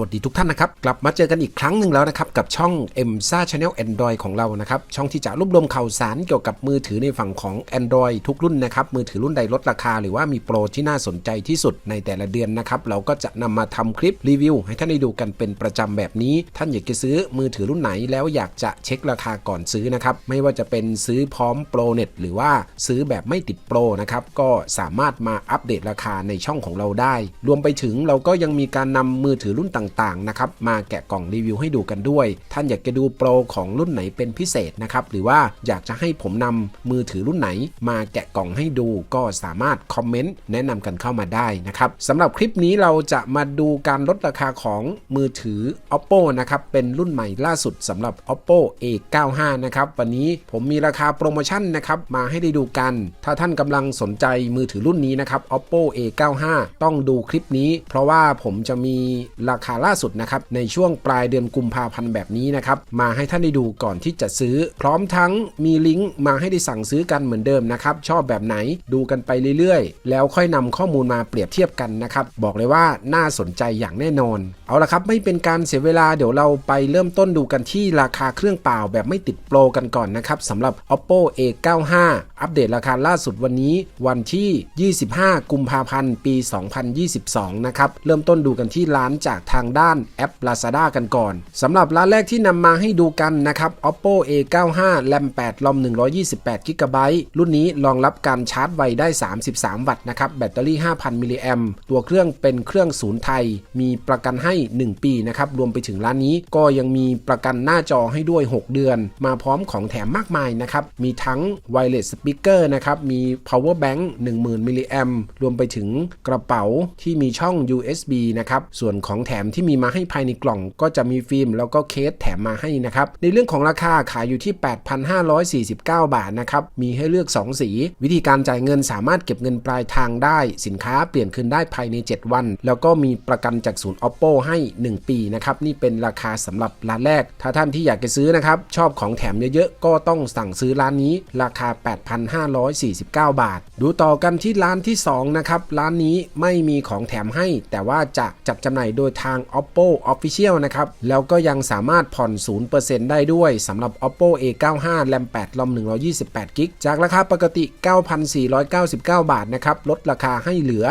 วัสดีทุกท่านนะครับ กลับมาเจอกันอีกครั้งหนึ่งแล้วนะครับ กับช่อง m s a Channel Android ของเรานะครับ ช่องที่จะรวบรวมข่าวสารเกี่ยวกับมือถือในฝั่งของ Android ทุกรุ่นนะครับ มือถือรุ่นใดลดราคา หรือว่ามีโปรที่น่าสนใจที่สุดในแต่ละเดือนนะครับ เราก็จะนำมาทำคลิปรีวิวให้ท่านได้ดูกันเป็นประจำแบบนี้ ท่านอยากจะซื้อมือถือรุ่นไหนแล้วอยากจะเช็คราคาก่อนซื้อนะครับไม่ว่าจะเป็นซื้อพร้อมโปรเน็ตหรือว่าซื้อแบบไม่ติดโปรนะครับก็สามารถมาอัปเดตราคาในช่องของเราได้ รวมไปถึงเราก็ยังมีการนำมือถือรุ่นต่างๆนะครับมาแกะกล่องรีวิวให้ดูกันด้วย ท่านอยากจะดูโปรของรุ่นไหนเป็นพิเศษนะครับหรือว่าอยากจะให้ผมนำมือถือรุ่นไหน มาแกะกล่องให้ดูก็สามารถคอมเมนต์แนะนำกันเข้ามาได้นะครับสำหรับคลิปนี้เราจะมาดูการลดราคาของมือถือ oppo นะครับเป็นรุ่นใหม่ล่าสุดสำหรับ oppo a95 นะครับวันนี้ผมมีราคาโปรโมชั่นนะครับมาให้ได้ดูกัน ถ้าท่านกำลังสนใจมือถือรุ่นนี้นะครับ oppo a95 ต้องดูคลิปนี้ เพราะว่าผมจะมีราคาล่าสุดนะครับในช่วงปลายเดือนกุมภาพันธ์แบบนี้นะครับมาให้ท่านได้ดูก่อนที่จะซื้อ พร้อมทั้งมีลิงก์มาให้ได้สั่งซื้อกันเหมือนเดิมนะครับชอบแบบไหนดูกันไปเรื่อยๆ แล้วค่อยนำข้อมูลมาเปรียบเทียบกันนะครับบอกเลยว่าน่าสนใจอย่างแน่นอน เอาละครับไม่เป็นการเสียเวลาเดี๋ยวเราไปเริ่มต้นดูกันที่ราคาเครื่องเปล่าแบบไม่ติดโปรกันก่อนนะครับสำหรับ oppo a95 อัปเดตราคาล่าสุดวันนี้วันที่ 25 กุมภาพันธ์ ปี 2022 นะครับ เริ่มต้นดูกันที่ร้านจากทางด้านแอป Lazada กันก่อนสำหรับร้านแรกที่นำมาให้ดูกันนะครับ oppo a95 RAM 8 ROM 128 g b รุ่นนี้รองรับการชาร์จไวได้ 33 วัตต์นะครับ แบตเตอรี่ 5,000 มิลลิแอมตัวเครื่องเป็นเครื่องศูนย์ไทย มีประกันให้ 1 ปีนะครับ รวมไปถึงร้านนี้ก็ยังมีประกันหน้าจอให้ด้วย 6 เดือน มาพร้อมของแถมมากมายนะครับ มีทั้ง wireless speaker นะครับ มี power bank 10,000 มิลลิแอมรวมไปถึงกระเป๋าที่มีช่อง USB นะครับ ส่วนของแถมที่มีมาให้ภายในกล่อง ก็จะมีฟิล์มแล้วก็เคสแถมมาให้นะครับในเรื่องของราคาขายอยู่ที่ 8,549 บาทนะครับมีให้เลือก 2 สี วิธีการจ่ายเงินสามารถเก็บเงินปลายทางได้ สินค้าเปลี่ยนคืนได้ภายใน 7 วัน แล้วก็มีประกันจากศูนย์ oppo ให้ 1 ปีนะครับนี่เป็นราคาสำหรับร้านแรก ถ้าท่านที่อยากจะซื้อนะครับชอบของแถมเยอะๆก็ต้องสั่งซื้อร้านนี้ ราคา 8,549 บาท ดูต่อกันที่ร้านที่2นะครับร้านนี้ไม่มีของแถมให้ แต่ว่าจะจัดจำหน่ายโดยทางาง oppo official นะครับ แล้วก็ยังสามารถผ่อน 0%ได้ด้วยสำหรับ oppo a95 RAM 8 ROM 128 g b จากราคาปกติ 9,499 บาทนะครับ ลดราคาให้เหลือ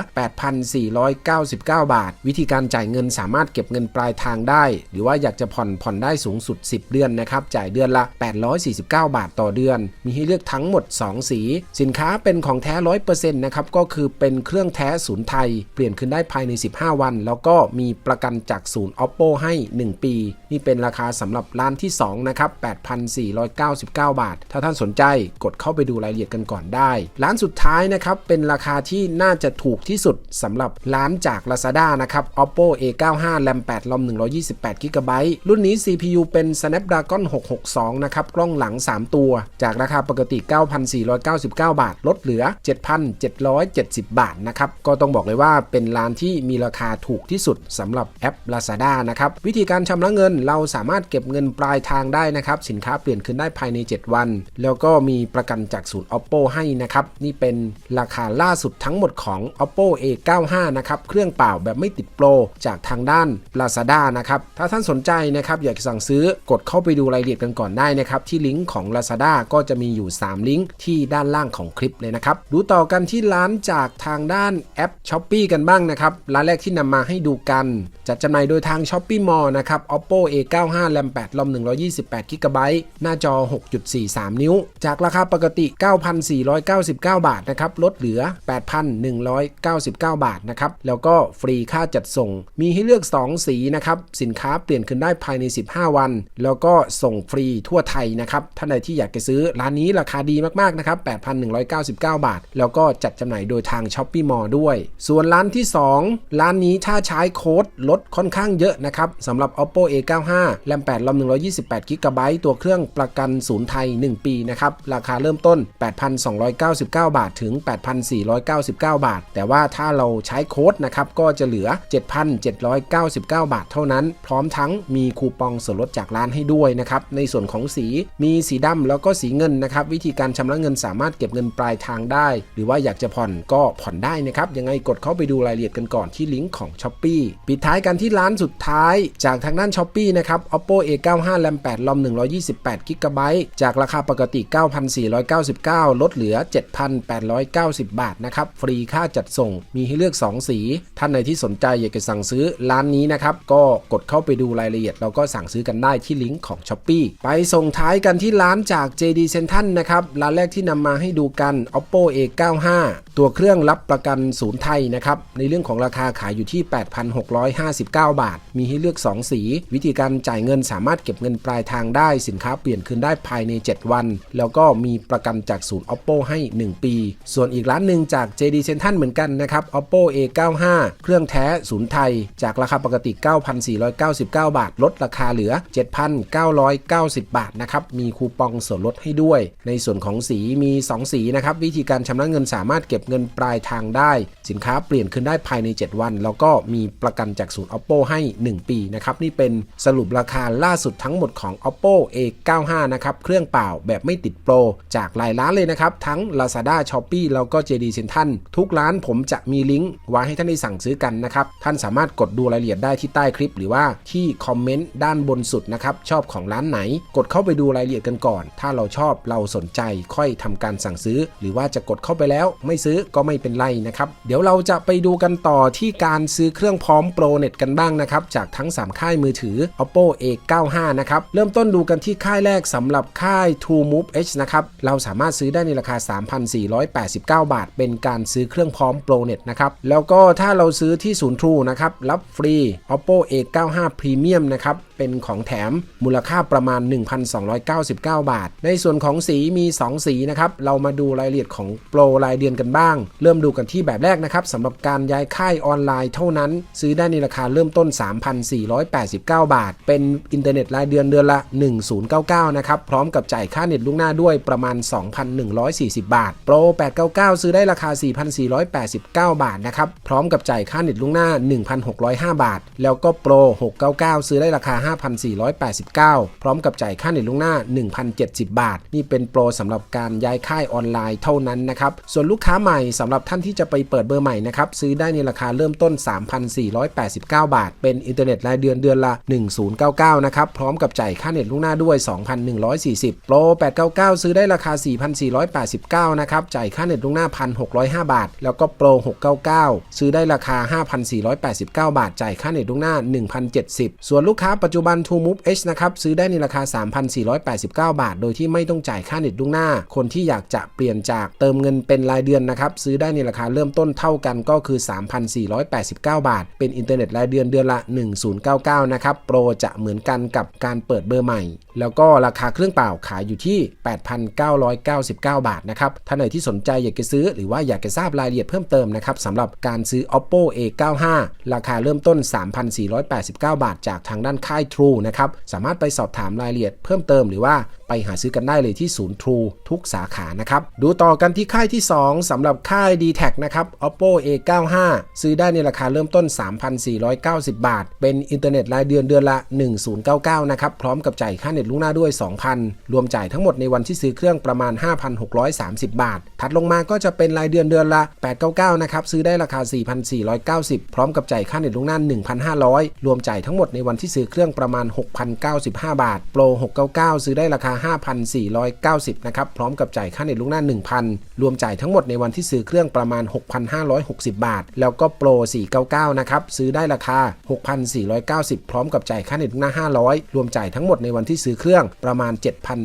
8,499 บาท วิธีการจ่ายเงินสามารถเก็บเงินปลายทางได้ หรือว่าอยากจะผ่อนผ่อนได้สูงสุด 10 เดือนนะครับ จ่ายเดือนละ 849 บาทต่อเดือน มีให้เลือกทั้งหมด 2 สี สินค้าเป็นของแท้ 100%นะครับ ก็คือเป็นเครื่องแท้ศูนย์ไทย เปลี่ยนคืนได้ภายใน 15 วัน แล้วก็มีประกันจากศูนย์ oppo ให้ 1 ปี นี่เป็นราคาสำหรับร้านที่ 2 นะครับ 8,499 บาท ถ้าท่านสนใจกดเข้าไปดูรายละเอียดกันก่อนได้ ร้านสุดท้ายนะครับ เป็นราคาที่น่าจะถูกที่สุดสำหรับร้านจาก Lazada นะครับ oppo a95 RAM 8 ROM 128 g b รุ่นนี้ CPU เป็น Snapdragon 662 นะครับ กล้องหลัง 3 ตัว จากราคาปกติ 9,499 บาท ลดเหลือ 7,770 บาทนะครับ ก็ต้องบอกเลยว่าเป็นร้านที่มีราคาถูกที่สุดสำหรับแอป Lazada นะครับวิธีการชำระเงินเราสามารถเก็บเงินปลายทางได้นะครับสินค้าเปลี่ยนคืนได้ภายใน 7 วัน แล้วก็มีประกันจากศูนย์ oppo ให้นะครับนี่เป็นราคาล่าสุดทั้งหมดของ oppo a95 นะครับเครื่องเปล่าแบบไม่ติดโปรจากทางด้าน Lazada นะครับถ้าท่านสนใจนะครับอยากสั่งซื้อกดเข้าไปดูรายละเอียดกันก่อนได้นะครับที่ลิงก์ของ Lazada ก็จะมีอยู่ 3 ลิงก์ที่ด้านล่างของคลิปเลยนะครับดูต่อกันที่ร้านจากทางด้านแอป s h อ p e e กันบ้างนะครับร้านแรกที่นำมาให้ดูกันจัดจำหน่ายโดยทาง s h อ p e e Mall นะครับ oppo a95 RAM 8 ROM 128 g b หน้าจอ 6.43 นิ้ว จากราคาปกติ 9,499 บาทนะครับ ลดเหลือ 8,199 บาทนะครับ แล้วก็ฟรีค่าจัดส่ง มีให้เลือก 2 สีนะครับ สินค้าเปลี่ยนคืนได้ภายใน 15 วัน แล้วก็ส่งฟรีทั่วไทยนะครับ ท่านใดที่อยากจะซื้อร้านนี้ราคาดีมากๆนะครับ 8,199 บาท แล้วก็จัดจำหน่ายโดยทาง s h อ p e e Mall ด้วย ส่วนร้านที่ 2 ร้านนี้ถ้าใช้โค้ดลดค่อนข้างเยอะนะครับสำหรับ oppo a95 RAM 8 ROM 128 g b ตัวเครื่องประกันศูนย์ไทย 1 ปีนะครับ ราคาเริ่มต้น 8,299 บาท ถึง 8,499 บาท แต่ว่าถ้าเราใช้โค้ดนะครับ ก็จะเหลือ 7,799 บาทเท่านั้น พร้อมทั้งมีคูปองส่วนลดจากร้านให้ด้วยนะครับ ในส่วนของสีมีสีดำแล้วก็สีเงินนะครับ วิธีการชำระเงินสามารถเก็บเงินปลายทางได้ หรือว่าอยากจะผ่อนก็ผ่อนได้นะครับ ยังไงกดเข้าไปดูรายละเอียดกันก่อนที่ลิงก์ของ s h อ p e e ปิดท้ายกันที่ร้านสุดท้าย จากทางด้าน s h อ p e e นะครับ oppo a95 RAM 8 ROM 128 g b จากราคาปกติ 9,499 ลดเหลือ 7,890 บาทนะครับ ฟรีค่าจัดส่งมีให้เลือก 2 สี ท่านใดที่สนใจอยากจะสั่งซื้อร้านนี้นะครับ ก็กดเข้าไปดูรายละเอียด แล้วก็สั่งซื้อกันได้ที่ลิงก์ของ s h อ p e e ไปส่งท้ายกันที่ร้านจาก JD Central นะครับ ร้านแรกที่นำมาให้ดูกัน oppo a95 ตัวเครื่องรับประกันศูนย์ไทยนะครับในเรื่องของราคาขายอยู่ที่ 8,650 8,659 บาท มีให้เลือก 2 สี วิธีการจ่ายเงินสามารถเก็บเงินปลายทางได้ สินค้าเปลี่ยนคืนได้ภายใน 7 วัน แล้วก็มีประกันจากศูนย์ oppo ให้ 1 ปี ส่วนอีกร้านหนึ่งจาก JD Central เหมือนกันนะครับ oppo a95 เครื่องแท้ศูนย์ไทย จากราคาปกติ 9,499 บาท ลดราคาเหลือ 7,990 บาทนะครับ มีคูปองส่วนลดให้ด้วย ในส่วนของสีมี 2 สีนะครับ วิธีการชำระเงินสามารถเก็บเงินปลายทางได้ สินค้าเปลี่ยนคืนได้ภายใน 7 วัน แล้วก็มีประกันจากศูนย์ oppo ให้ 1 ปีนะครับนี่เป็นสรุปราคาล่าสุดทั้งหมดของ oppo a95 นะครับเครื่องเปล่าแบบไม่ติดโปร จากหลายร้านเลยนะครับ ทั้ง lazada shopee แล้วก็ JD Central ทุกร้านผมจะมีลิงก์ไว้ให้ท่านได้สั่งซื้อกันนะครับท่านสามารถกดดูรายละเอียดได้ที่ใต้คลิป หรือว่าที่คอมเมนต์ด้านบนสุดนะครับชอบของร้านไหน กดเข้าไปดูรายละเอียดกันก่อน ถ้าเราชอบเราสนใจค่อยทำการสั่งซื้อ หรือว่าจะกดเข้าไปแล้วไม่ซื้อก็ไม่เป็นไรนะครับเดี๋ยวเราจะไปดูกันต่อที่การซื้อเครื่องพร้อมโปรเน็ตกันบ้างนะครับ จากทั้ง 3 ค่ายมือถือ oppo a95 นะครับ เริ่มต้นดูกันที่ค่ายแรกสำหรับค่าย True Move H นะครับ เราสามารถซื้อได้ในราคา 3,489 บาท เป็นการซื้อเครื่องพร้อมโปรเน็ตนะครับ แล้วก็ถ้าเราซื้อที่ศูนย์ True นะครับ รับฟรี oppo a95 Premium นะครับเป็นของแถมมูลค่าประมาณ 1,299 บาท ในส่วนของสีมี 2 สีนะครับ เรามาดูรายละเอียดของโปรรายเดือนกันบ้าง เริ่มดูกันที่แบบแรกนะครับสำหรับการย้ายค่ายออนไลน์เท่านั้น ซื้อได้ในราคาเริ่มต้น 3,489 บาท เป็นอินเทอร์เน็ตรายเดือนเดือนละ 1099 นะครับ พร้อมกับจ่ายค่าเน็ตล่วงหน้าด้วยประมาณ 2,140 บาท โปร 899 ซื้อได้ราคา 4,489 บาทนะครับ พร้อมกับจ่ายค่าเน็ตล่วงหน้า 1,605 บาท แล้วก็โปร 699 ซื้อได้ราคา5,489 พร้อมกับจ่ายค่าเน็ตล่วงหน้า 1,070 บาท นี่เป็นโปรสำหรับการย้ายค่ายออนไลน์เท่านั้นนะครับ ส่วนลูกค้าใหม่สำหรับท่านที่จะไปเปิดเบอร์ใหม่นะครับ ซื้อได้ในราคาเริ่มต้น 3,489 บาท เป็นอินเทอร์เน็ตรายเดือนเดือนละ 1099 นะครับ พร้อมกับจ่ายค่าเน็ตล่วงหน้าด้วย 2,140 โปร 899 ซื้อได้ราคา 4,489 นะครับ จ่ายค่าเน็ตล่วงหน้า 1,605 บาท แล้วก็โปร 699 ซื้อได้ราคา 5,489 บาท จ่ายค่าเน็ตล่วงหน้า 1,070 ส่วนลูกค้าปัจจุจุบัน True Move H นะครับซื้อได้ในราคา 3,489 บาท โดยที่ไม่ต้องจ่ายค่าเน็ตล่วงหน้า คนที่อยากจะเปลี่ยนจากเติมเงินเป็นรายเดือนนะครับซื้อได้ในราคาเริ่มต้นเท่ากันก็คือ 3,489 บาท เป็นอินเทอร์เน็ตรายเดือนเดือนละ 1099 นะครับโปรจะเหมือนกันกับการเปิดเบอร์ใหม่ แล้วก็ราคาเครื่องเปล่าขายอยู่ที่ 8,999 บาทนะครับท่านไหนที่สนใจอยากจะซื้อหรือว่าอยากจะทราบรายละเอียดเพิ่มเติมนะครับสำหรับการซื้อ oppo a95 ราคาเริ่มต้น 3,489 บาท จากทางด้านค่าย True นะครับ สามารถไปสอบถามรายละเอียดเพิ่มเติมหรือว่าไปหาซื้อกันได้เลยที่ศูนย์ True ทุกสาขานะครับ ดูต่อกันที่ค่ายที่ 2สำหรับค่าย d t แทนะครับ oppo a95 ซื้อได้ในราคาเริ่มต้น 3,490 บาท เป็นอินเทอร์เน็ตรายเดือนเดือนละ 1099 นะครับ พร้อมกับจ่ายค่าเน็ตล่วงหน้าด้วย 2,000 รวมจ่ายทั้งหมดในวันที่ซื้อเครื่องประมาณ 5,630 บาท ถัดลงมาก็จะเป็นรายเดือนเดือนละ 899 นะครับ ซื้อได้ราคา 4,490 พร้อมกับจ่ายค่าเน็ตล่วงหน้า 1,500 รวมจ่ายทั้งหมดในวันที่ซื้อเครื่องประมาณ 6,095 บาท โปร 699 ซื้อได้ราคา 5,490 นะครับ พร้อมกับจ่ายค่าเน็ตล่วงหน้า 1,000 รวมจ่ายทั้งหมดในวันที่ซื้อเครื่องประมาณ 6,560 บาท แล้วก็โปร 499 นะครับ ซื้อได้ราคา 6,490 พร้อมกับจ่ายค่าเน็ตล่วงหน้า 500 รวมจ่ายทั้งหมดในวันที่ซื้อเครื่องประมาณ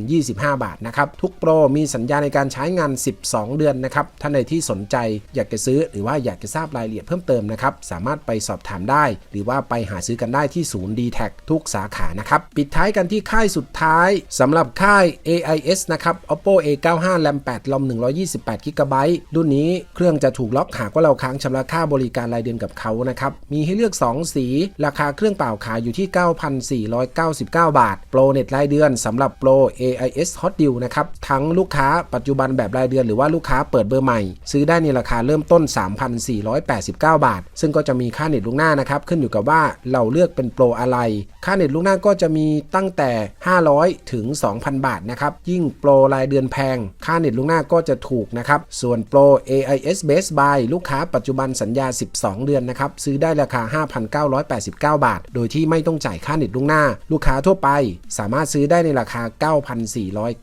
7,025 บาทนะครับ ทุกโปรมีสัญญาในการใช้งาน 12 เดือนนะครับ ท่านใดที่สนใจอยากจะซื้อหรือว่าอยากจะทราบรายละเอียดเพิ่มเติมนะครับ สามารถไปสอบถามได้ หรือว่าไปหาซื้อกันได้ที่ศูนย์ d t แททุกสาขานะครับปิดท้ายกันที่ค่ายสุดท้ายสำหรับค่าย AIS นะครับ oppo a95 RAM 8 ROM 128 g b รุ่นนี้เครื่องจะถูกล็อกหากว่าเราค้างชำระค่าบริการรายเดือนกับเขานะครับมีให้เลือก 2 สี ราคาเครื่องเปล่าขายอยู่ที่ 9,499 บาท โปรเน็ตรายเดือนสำหรับโปร AIS Hot Deal นะครับทั้งลูกค้าปัจจุบันแบบรายเดือนหรือว่าลูกค้าเปิดเบอร์ใหม่ ซื้อได้ในราคาเริ่มต้น 3,489 บาท ซึ่งก็จะมีค่าเน็ตล่วงหน้านะครับขึ้นอยู่กับว่าเราเลือกเป็นโปรอะไรค่าาเน็ตล่วงหน้าก็จะมีตั้งแต่ 500 ถึง5,000 บาทนะครับ ยิ่งโปรรายเดือนแพง ค่าเน็ตล่วงหน้าก็จะถูกนะครับ ส่วนโปร AIS Best Buy ลูกค้าปัจจุบันสัญญา 12 เดือนนะครับ ซื้อได้ราคา 5,989 บาท โดยที่ไม่ต้องจ่ายค่าเน็ตล่วงหน้า ลูกค้าทั่วไป สามารถซื้อได้ในราคา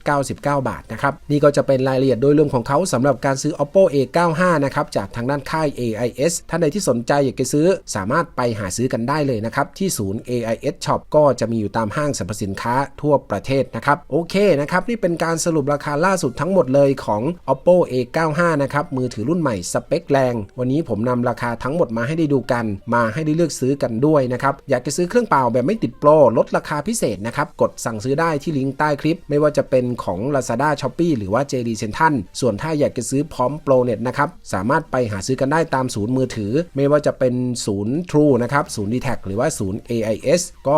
9,499 บาทนะครับ นี่ก็จะเป็นรายละเอียดโดยรวมของเขาสำหรับการซื้อ Oppo A95 นะครับ จากทางด้านค่าย AIS ท่านใดที่สนใจอยากจะซื้อ สามารถไปหาซื้อกันได้เลยนะครับ ที่ศูนย์ AIS Shop ก็จะมีอยู่ตามห้างสรรพสินค้าทั่วประเทศนะครับโอเคนะครับนี่เป็นการสรุปราคาล่าสุดทั้งหมดเลยของ Oppo A95 นะครับมือถือรุ่นใหม่สเปคแรง วันนี้ผมนำราคาทั้งหมดมาให้ได้ดูกัน มาให้ได้เลือกซื้อกันด้วยนะครับอยากจะซื้อเครื่องเปล่าแบบไม่ติดโปรลดราคาพิเศษนะครับกดสั่งซื้อได้ที่ลิงก์ใต้คลิป ไม่ว่าจะเป็นของ Lazada Shopee หรือว่า JD Central ส่วนถ้าอยากจะซื้อพร้อมโปรเน็ตนะครับสามารถไปหาซื้อกันได้ตามศูนย์มือถือ ไม่ว่าจะเป็นศูนย์ True นะครับศูนย์ d t แทหรือว่าศูนย์ AIS ก็